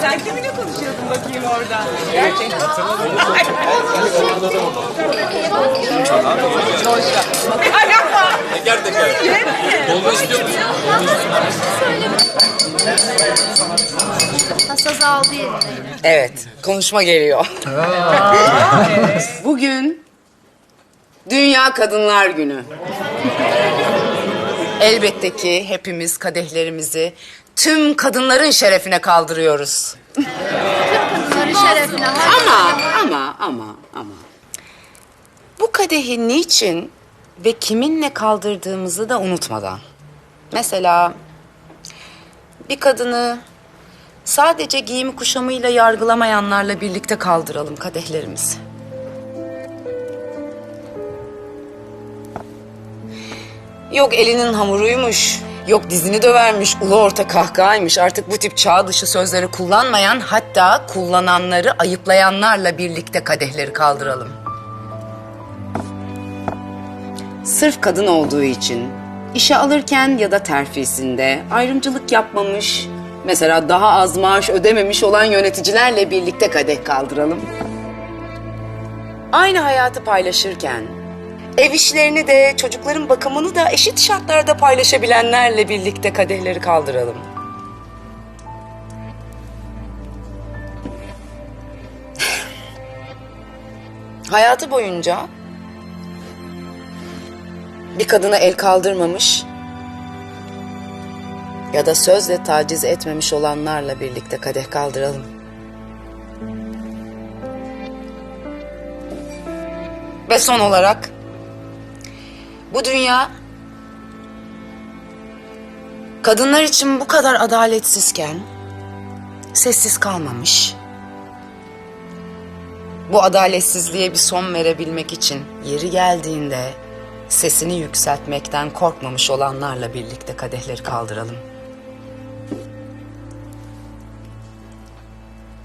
Sen kiminle konuşuyordun bakayım orada? Gerçekten. Teker teker. Dolma istiyor musun? Hassas aldı. Evet, konuşma geliyor. Bugün Dünya Kadınlar Günü. Elbette ki hepimiz kadehlerimizi tüm kadınların şerefine kaldırıyoruz. Ama, ama, ama, ama. Bu kadehi niçin ve kiminle kaldırdığımızı da unutmadan. Mesela bir kadını sadece giyimi kuşamıyla yargılamayanlarla birlikte kaldıralım kadehlerimizi. Yok elinin hamuruymuş, yok dizini dövermiş, ulu orta kahkahaymış. Artık bu tip çağ dışı sözleri kullanmayan hatta kullananları ayıplayanlarla birlikte kadehleri kaldıralım. Sırf kadın olduğu için işe alırken ya da terfisinde ayrımcılık yapmamış, mesela daha az maaş ödememiş olan yöneticilerle birlikte kadeh kaldıralım. Aynı hayatı paylaşırken ev işlerini de çocukların bakımını da eşit şartlarda paylaşabilenlerle birlikte kadehleri kaldıralım. Hayatı boyunca bir kadına el kaldırmamış ya da sözle taciz etmemiş olanlarla birlikte kadeh kaldıralım. Ve son olarak bu dünya kadınlar için bu kadar adaletsizken sessiz kalmamış. Bu adaletsizliğe bir son verebilmek için yeri geldiğinde sesini yükseltmekten korkmamış olanlarla birlikte kadehleri kaldıralım.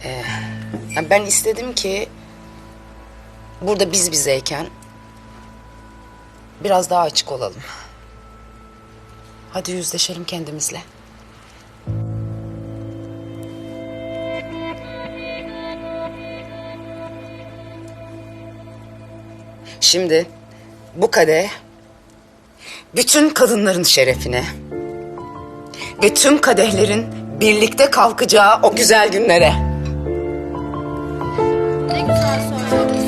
Ee, ben istedim ki burada biz bizeyken Biraz daha açık olalım. Hadi yüzleşelim kendimizle. Şimdi bu kade bütün kadınların şerefine, bütün kadehlerin birlikte kalkacağı o güzel günlere. Ne güzel söyledin.